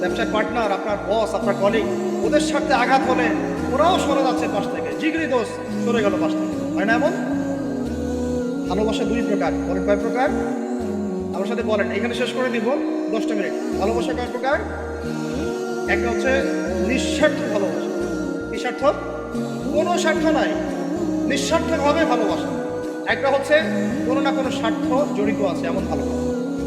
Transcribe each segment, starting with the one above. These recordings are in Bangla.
ব্যবসার পার্টনার আপনার বস আপনার কলিগ ওদের সাথে আঘাত হলে ওরাও সরে যাচ্ছে পাশ থেকে। জিগরি দোষ সরে গেল পাশ থেকে। হয় না এমন? ভালোবাসা দুই প্রকার। বলেন কয় প্রকার? আমার সাথে বলেন। এখানে শেষ করে দিব। দশটা মিনিট। ভালোবাসা কয় প্রকার? একটা হচ্ছে নিঃস্বার্থ ভালোবাসা। নিঃস্বার্থ কোনো স্বার্থ নাই। নিঃস্বার্থভাবে ভালোবাসা। একটা হচ্ছে কোনো না কোনো স্বার্থ জড়িত আছে, এমন ভালোবাসা।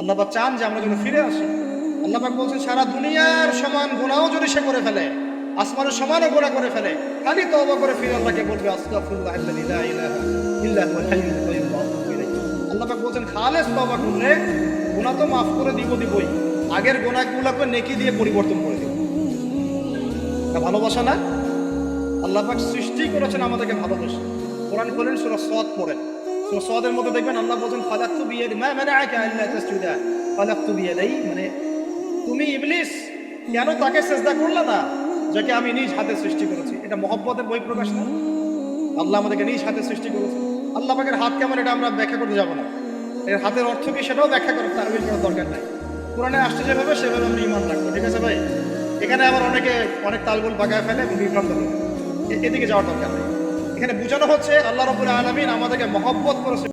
আল্লাহ চান যে আমরা যেন ফিরে আসি। আল্লাহ পাক বলছেন, সারা দুনিয়ার সমান গুণাও যদি সে করে ফেলে, আসমানের সমানও গোনা করে ফেলে, খালি তওবা করে ফিরে আল্লাহকে বলবে, আস্তাগফিরুল্লাহ আল্লাযী লা ইলাহা ইল্লা হুয়াল হাইয়ুল কাইয়্যুম, ওয়া আতুবু ইলাইহি। আল্লাহ বলছেন, খালেস তওবা করলে গুনাহ তো মাফ করে দিব দিবই, আগের গুনাহগুলোকে নেকি দিয়ে পরিবর্তন করে দিব। ভালোবাসা না? আল্লাহ পাক সৃষ্টি করেছেন আমাদেরকে ভালোবাসে। কোরআন খোলেন সূরা সৎ পড়েন। সূরা সদের মধ্যে দেখবেন আল্লাহ বলছেন, ফালাকতু বিয়াদি মা মানাআকা আল্লা তাসজুদা। ফালাকতু বিয়াদাই মানে তুমি ইবলিস কেন তাকে সেজদা করলে না, যাকে আমি নিজ হাতে সৃষ্টি করেছি? এটা মহব্বতের বই প্রকাশ না? আল্লাহ আমাদেরকে নিজ হাতে সৃষ্টি করেছে। আল্লাহ পাকের হাত কেমন, এটা আমরা ব্যাখ্যা করতে যাব না। এর হাতের অর্থ কি সেটাও ব্যাখ্যা করার তারবিল করার দরকার নাই। কোরআনে আসছে যেভাবে, সেভাবে আমরা ইমান রাখব, ঠিক আছে ভাই? এখানে আবার অনেকে অনেক তালগোল বাগায় ফেলে বিভ্রান্ত এ- এদিকে যাওয়ার দরকার এখানে বোঝানো হচ্ছে আল্লাহ রবুল আলমিন আমাদেরকে মহব্বত করে